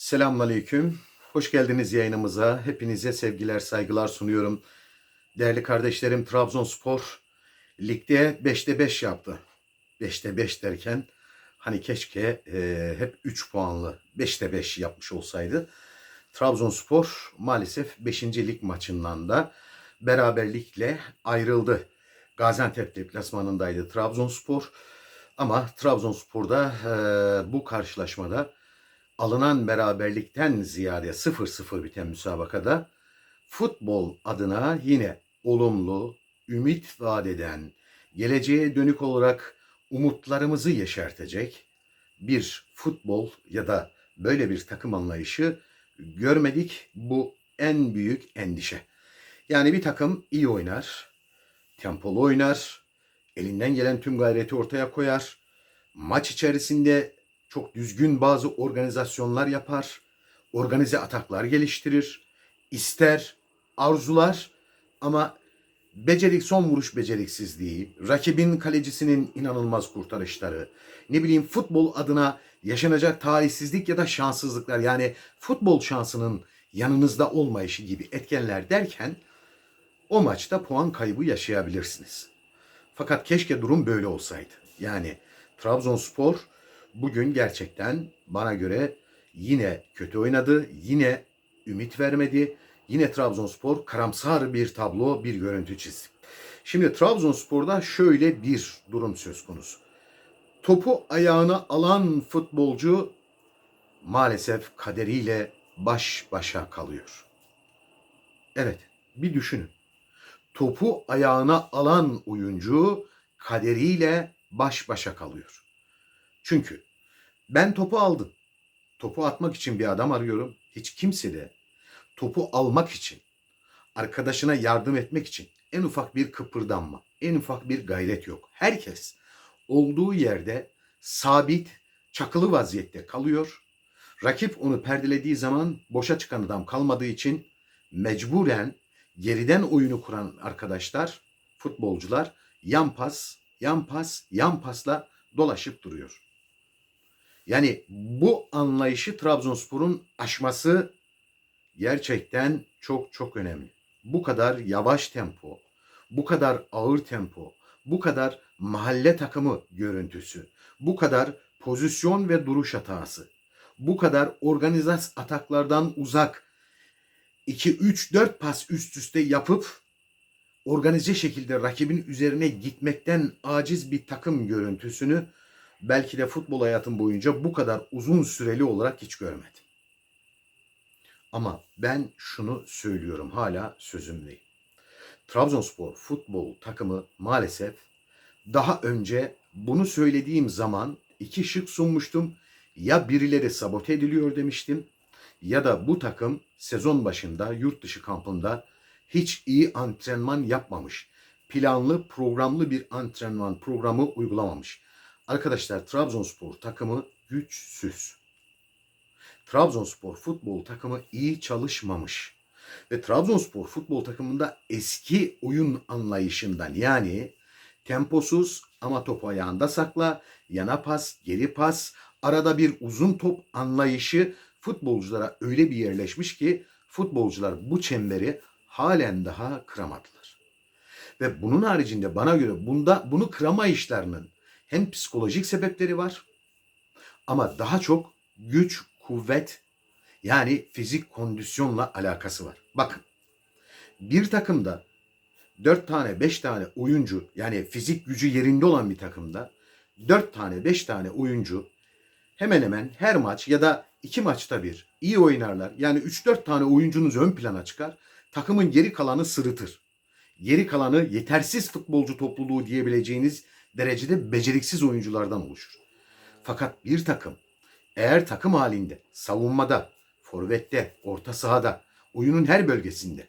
Selamünaleyküm. Hoş geldiniz yayınımıza. Hepinize sevgiler, saygılar sunuyorum. Değerli kardeşlerim Trabzonspor ligde 5'te 5 yaptı. 5'te 5 derken hani keşke e, hep 3 puanlı 5'te 5 yapmış olsaydı. Trabzonspor maalesef 5. lig maçından da beraberlikle ayrıldı. Gaziantep deplasmanındaydı Trabzonspor. Ama Trabzonspor'da e, bu karşılaşmada alınan beraberlikten ziyade 0-0 biten müsabakada futbol adına yine olumlu, ümit vaat eden, geleceğe dönük olarak umutlarımızı yeşertecek bir futbol ya da böyle bir takım anlayışı görmedik. Bu en büyük endişe. Yani bir takım iyi oynar, tempolu oynar, elinden gelen tüm gayreti ortaya koyar. Maç içerisinde çok düzgün bazı organizasyonlar yapar, organize ataklar geliştirir, ister, arzular ama becerik son vuruş beceriksizliği, rakibin kalecisinin inanılmaz kurtarışları, ne bileyim futbol adına yaşanacak talihsizlik ya da şanssızlıklar yani futbol şansının yanınızda olmayışı gibi etkenler derken o maçta puan kaybı yaşayabilirsiniz. Fakat keşke durum böyle olsaydı. Yani Trabzonspor bugün gerçekten bana göre yine kötü oynadı. Yine ümit vermedi. Yine Trabzonspor karamsar bir tablo, bir görüntü çizdi. Şimdi Trabzonspor'da şöyle bir durum söz konusu. Topu ayağına alan futbolcu maalesef kaderiyle baş başa kalıyor. Evet, bir düşünün. Topu ayağına alan oyuncu kaderiyle baş başa kalıyor. Çünkü ben topu aldım. Topu atmak için bir adam arıyorum. Hiç kimse de topu almak için, arkadaşına yardım etmek için en ufak bir kıpırdanma, en ufak bir gayret yok. Herkes olduğu yerde sabit, çakılı vaziyette kalıyor. Rakip onu perdelediği zaman boşa çıkan adam kalmadığı için mecburen geriden oyunu kuran arkadaşlar, futbolcular yan pas, yan pas, yan pasla dolaşıp duruyor. Yani bu anlayışı Trabzonspor'un aşması gerçekten çok çok önemli. Bu kadar yavaş tempo, bu kadar ağır tempo, bu kadar mahalle takımı görüntüsü, bu kadar pozisyon ve duruş hatası, bu kadar organizas ataklardan uzak 2 3 4 pas üst üste yapıp organize şekilde rakibin üzerine gitmekten aciz bir takım görüntüsünü belki de futbol hayatım boyunca bu kadar uzun süreli olarak hiç görmedim. Ama ben şunu söylüyorum hala sözümdeyim. Trabzonspor futbol takımı maalesef daha önce bunu söylediğim zaman iki şık sunmuştum. Ya birileri sabote ediliyor demiştim ya da bu takım sezon başında yurt dışı kampında hiç iyi antrenman yapmamış. Planlı, programlı bir antrenman programı uygulamamış. Arkadaşlar Trabzonspor takımı güçsüz. Trabzonspor futbol takımı iyi çalışmamış. Ve Trabzonspor futbol takımında eski oyun anlayışından yani temposuz ama topu ayağında sakla, yana pas, geri pas, arada bir uzun top anlayışı futbolculara öyle bir yerleşmiş ki futbolcular bu çemberi halen daha kıramadılar. Ve bunun haricinde bana göre bunda bunu kıramayışlarının hem psikolojik sebepleri var ama daha çok güç, kuvvet yani fizik kondisyonla alakası var. Bakın bir takımda 4 tane 5 tane oyuncu yani fizik gücü yerinde olan bir takımda 4 tane 5 tane oyuncu hemen hemen her maç ya da iki maçta bir iyi oynarlar. Yani 3-4 tane oyuncunuz ön plana çıkar. Takımın geri kalanı sırıtır. Geri kalanı yetersiz futbolcu topluluğu diyebileceğiniz derecede beceriksiz oyunculardan oluşur. Fakat bir takım eğer takım halinde, savunmada, forvette, orta sahada, oyunun her bölgesinde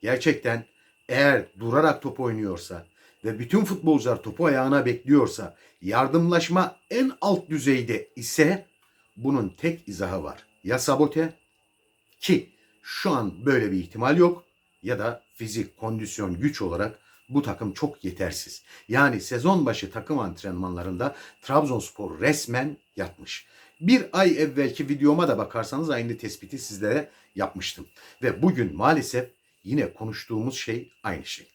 gerçekten eğer durarak top oynuyorsa ve bütün futbolcular topu ayağına bekliyorsa, yardımlaşma en alt düzeyde ise bunun tek izahı var. Ya sabote ki şu an böyle bir ihtimal yok ya da fizik, kondisyon, güç olarak bu takım çok yetersiz. Yani sezon başı takım antrenmanlarında Trabzonspor resmen yatmış. Bir ay evvelki videoma da bakarsanız aynı tespiti sizlere yapmıştım. Ve bugün maalesef yine konuştuğumuz şey aynı şey.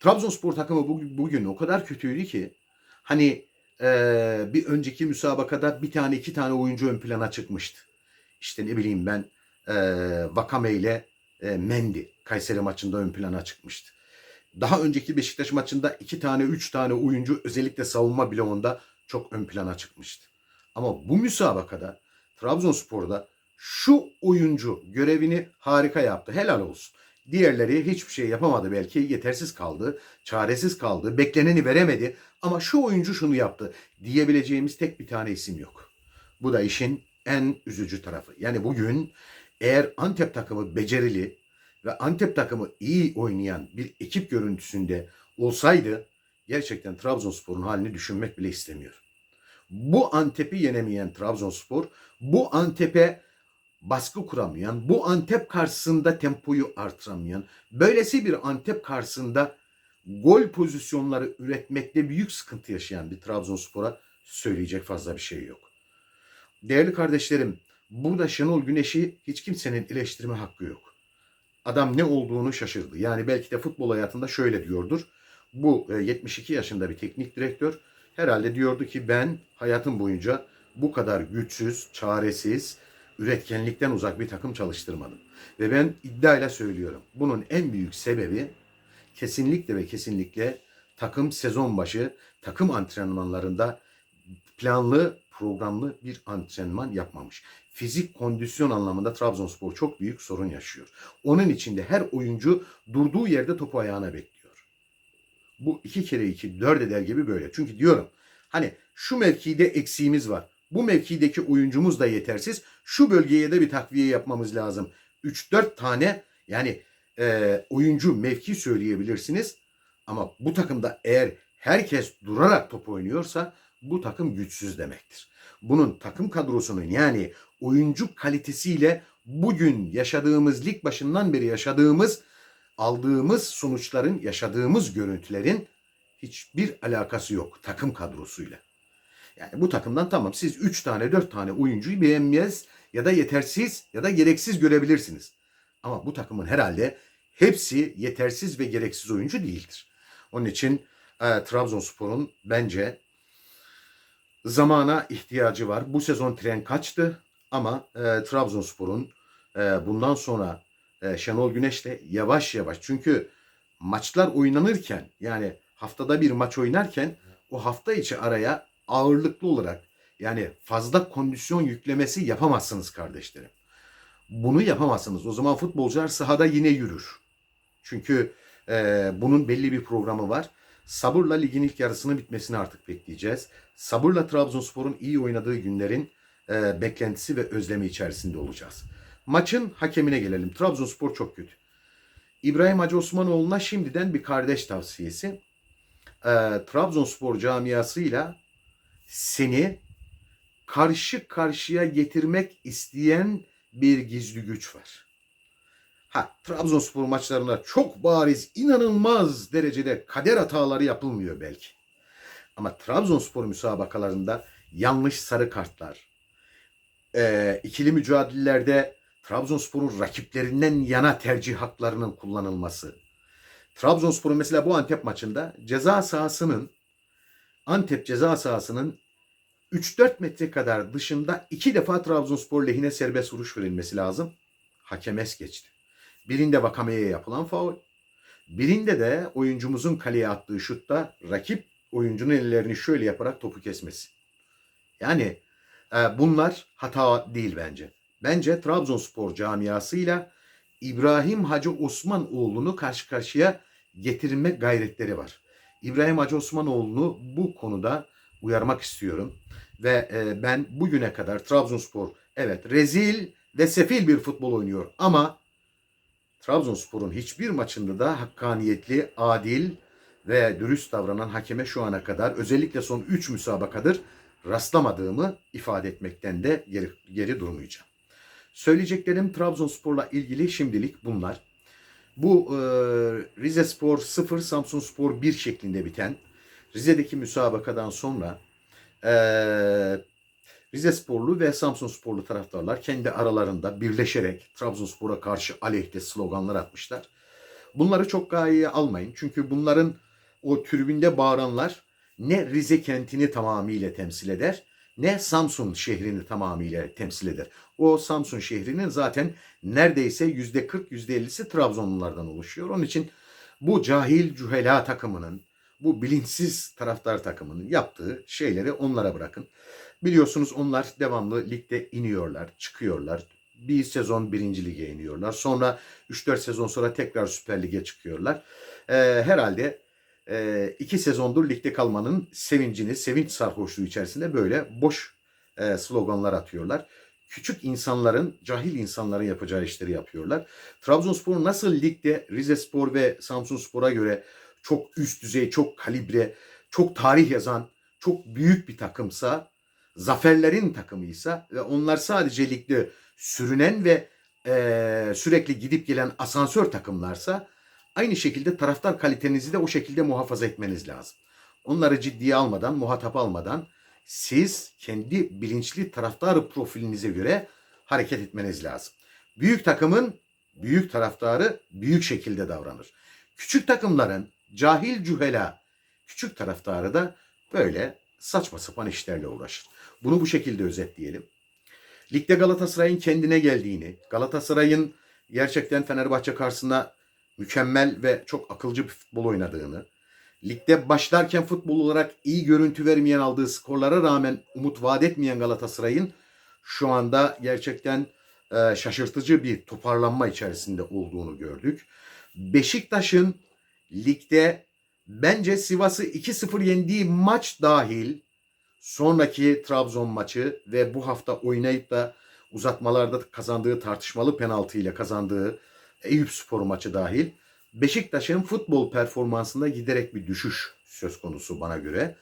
Trabzonspor takımı bugün, o kadar kötüydü ki hani eee, bir önceki müsabakada bir tane iki tane oyuncu ön plana çıkmıştı. İşte ne bileyim ben eee Vakame ile eee, Mendy Kayseri maçında ön plana çıkmıştı. Daha önceki Beşiktaş maçında iki tane üç tane oyuncu özellikle savunma bloğunda çok ön plana çıkmıştı. Ama bu müsabakada Trabzonspor'da şu oyuncu görevini harika yaptı. Helal olsun. Diğerleri hiçbir şey yapamadı belki. Yetersiz kaldı, çaresiz kaldı, bekleneni veremedi. Ama şu oyuncu şunu yaptı diyebileceğimiz tek bir tane isim yok. Bu da işin en üzücü tarafı. Yani bugün eğer Antep takımı becerili ve Antep takımı iyi oynayan bir ekip görüntüsünde olsaydı gerçekten Trabzonspor'un halini düşünmek bile istemiyorum. Bu Antep'i yenemeyen Trabzonspor, bu Antep'e baskı kuramayan, bu Antep karşısında tempoyu artıramayan, böylesi bir Antep karşısında gol pozisyonları üretmekte büyük sıkıntı yaşayan bir Trabzonspor'a söyleyecek fazla bir şey yok. Değerli kardeşlerim, burada Şenol Güneş'i hiç kimsenin eleştirme hakkı yok. Adam ne olduğunu şaşırdı. Yani belki de futbol hayatında şöyle diyordur. Bu e, 72 yaşında bir teknik direktör herhalde diyordu ki ben hayatım boyunca bu kadar güçsüz, çaresiz, üretkenlikten uzak bir takım çalıştırmadım. Ve ben iddiayla söylüyorum. Bunun en büyük sebebi kesinlikle ve kesinlikle takım sezon başı takım antrenmanlarında planlı, programlı bir antrenman yapmamış. Fizik kondisyon anlamında Trabzonspor çok büyük sorun yaşıyor. Onun için de her oyuncu durduğu yerde topu ayağına bekliyor. Bu iki kere iki dört eder gibi böyle. Çünkü diyorum hani şu mevkide eksiğimiz var. Bu mevkideki oyuncumuz da yetersiz. Şu bölgeye de bir takviye yapmamız lazım. 3-4 tane yani e, oyuncu mevki söyleyebilirsiniz. Ama bu takımda eğer herkes durarak top oynuyorsa bu takım güçsüz demektir. Bunun takım kadrosunun yani oyuncu kalitesiyle bugün yaşadığımız lig başından beri yaşadığımız aldığımız sonuçların yaşadığımız görüntülerin hiçbir alakası yok takım kadrosuyla. Yani bu takımdan tamam siz 3 tane 4 tane oyuncuyu beğenmez ya da yetersiz ya da gereksiz görebilirsiniz. Ama bu takımın herhalde hepsi yetersiz ve gereksiz oyuncu değildir. Onun için e, Trabzonspor'un bence zamana ihtiyacı var. Bu sezon tren kaçtı ama e, Trabzonspor'un e, bundan sonra e, Şenol Güneş'le yavaş yavaş çünkü maçlar oynanırken yani haftada bir maç oynarken o hafta içi araya ağırlıklı olarak yani fazla kondisyon yüklemesi yapamazsınız kardeşlerim. Bunu yapamazsınız. O zaman futbolcular sahada yine yürür. Çünkü e, bunun belli bir programı var. Sabırla ligin ilk yarısının bitmesini artık bekleyeceğiz. Sabırla Trabzonspor'un iyi oynadığı günlerin e, beklentisi ve özlemi içerisinde olacağız. Maçın hakemine gelelim. Trabzonspor çok kötü. İbrahim Hacı Osmanoğlu'na şimdiden bir kardeş tavsiyesi. E, Trabzonspor camiasıyla seni karşı karşıya getirmek isteyen bir gizli güç var. Ha, Trabzonspor maçlarında çok bariz, inanılmaz derecede kader hataları yapılmıyor belki. Ama Trabzonspor müsabakalarında yanlış sarı kartlar, e, ikili mücadelelerde Trabzonspor'un rakiplerinden yana tercih haklarının kullanılması. Trabzonspor'un mesela bu Antep maçında ceza sahasının Antep ceza sahasının 3-4 metre kadar dışında iki defa Trabzonspor lehine serbest vuruş verilmesi lazım. Hakem es geçti. Birinde Vakame'ye yapılan faul. Birinde de oyuncumuzun kaleye attığı şutta rakip oyuncunun ellerini şöyle yaparak topu kesmesi. Yani e, bunlar hata değil bence. Bence Trabzonspor camiasıyla İbrahim Hacı Osmanoğlu'nu karşı karşıya getirme gayretleri var. İbrahim Hacı Osmanoğlu'nu bu konuda uyarmak istiyorum. Ve e, ben bugüne kadar Trabzonspor evet rezil ve sefil bir futbol oynuyor ama Trabzonspor'un hiçbir maçında da hakkaniyetli, adil ve dürüst davranan hakeme şu ana kadar özellikle son 3 müsabakadır rastlamadığımı ifade etmekten de geri, geri durmayacağım. Söyleyeceklerim Trabzonspor'la ilgili şimdilik bunlar. Bu e, Rize Spor 0, Samsun Spor 1 şeklinde biten Rize'deki müsabakadan sonra e, Rize Sporlu ve Samsun Sporlu taraftarlar kendi aralarında birleşerek Trabzonspor'a karşı aleyhte sloganlar atmışlar. Bunları çok gaye almayın. Çünkü bunların o tribünde bağıranlar ne Rize kentini tamamıyla temsil eder ne Samsun şehrini tamamıyla temsil eder. O Samsun şehrinin zaten neredeyse yüzde 40 yüzde 50'si Trabzonlulardan oluşuyor. Onun için bu cahil cühela takımının, bu bilinçsiz taraftar takımının yaptığı şeyleri onlara bırakın. Biliyorsunuz onlar devamlı ligde iniyorlar, çıkıyorlar. Bir sezon birinci lige iniyorlar. Sonra 3-4 sezon sonra tekrar Süper Lig'e çıkıyorlar. Ee, herhalde e, iki sezondur ligde kalmanın sevincini, sevinç sarhoşluğu içerisinde böyle boş e, sloganlar atıyorlar. Küçük insanların, cahil insanların yapacağı işleri yapıyorlar. Trabzonspor nasıl ligde Rize Spor ve Samsun Spor'a göre çok üst düzey, çok kalibre, çok tarih yazan, çok büyük bir takımsa, zaferlerin takımıysa ve onlar sadece ligde sürünen ve e, sürekli gidip gelen asansör takımlarsa aynı şekilde taraftar kalitenizi de o şekilde muhafaza etmeniz lazım. Onları ciddiye almadan, muhatap almadan siz kendi bilinçli taraftar profilinize göre hareket etmeniz lazım. Büyük takımın büyük taraftarı büyük şekilde davranır. Küçük takımların cahil cühela küçük taraftarı da böyle saçma sapan işlerle uğraşır. Bunu bu şekilde özetleyelim. Ligde Galatasaray'ın kendine geldiğini, Galatasaray'ın gerçekten Fenerbahçe karşısında mükemmel ve çok akılcı bir futbol oynadığını, ligde başlarken futbol olarak iyi görüntü vermeyen aldığı skorlara rağmen umut vaat etmeyen Galatasaray'ın şu anda gerçekten e, şaşırtıcı bir toparlanma içerisinde olduğunu gördük. Beşiktaş'ın ligde bence Sivas'ı 2-0 yendiği maç dahil sonraki Trabzon maçı ve bu hafta oynayıp da uzatmalarda kazandığı tartışmalı penaltı ile kazandığı Eyüp Spor maçı dahil Beşiktaş'ın futbol performansında giderek bir düşüş söz konusu bana göre.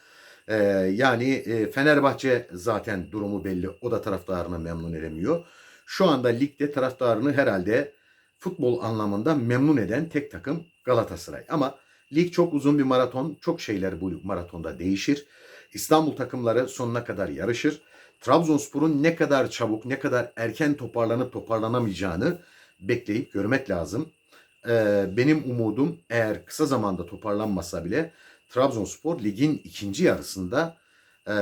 Ee, yani e, Fenerbahçe zaten durumu belli. O da taraftarını memnun edemiyor. Şu anda ligde taraftarını herhalde futbol anlamında memnun eden tek takım Galatasaray. Ama lig çok uzun bir maraton. Çok şeyler bu maratonda değişir. İstanbul takımları sonuna kadar yarışır. Trabzonspor'un ne kadar çabuk, ne kadar erken toparlanıp toparlanamayacağını bekleyip görmek lazım. Ee, benim umudum eğer kısa zamanda toparlanmasa bile Trabzonspor ligin ikinci yarısında e,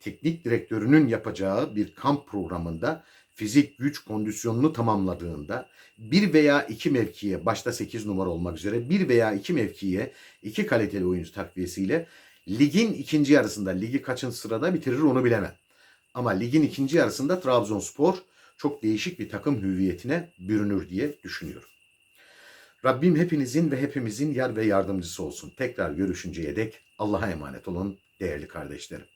teknik direktörünün yapacağı bir kamp programında fizik güç kondisyonunu tamamladığında bir veya iki mevkiye başta 8 numara olmak üzere bir veya iki mevkiye iki kaliteli oyuncu takviyesiyle ligin ikinci yarısında ligi kaçıncı sırada bitirir onu bilemem. Ama ligin ikinci yarısında Trabzonspor çok değişik bir takım hüviyetine bürünür diye düşünüyorum. Rabbim hepinizin ve hepimizin yar ve yardımcısı olsun. Tekrar görüşünceye dek Allah'a emanet olun değerli kardeşlerim.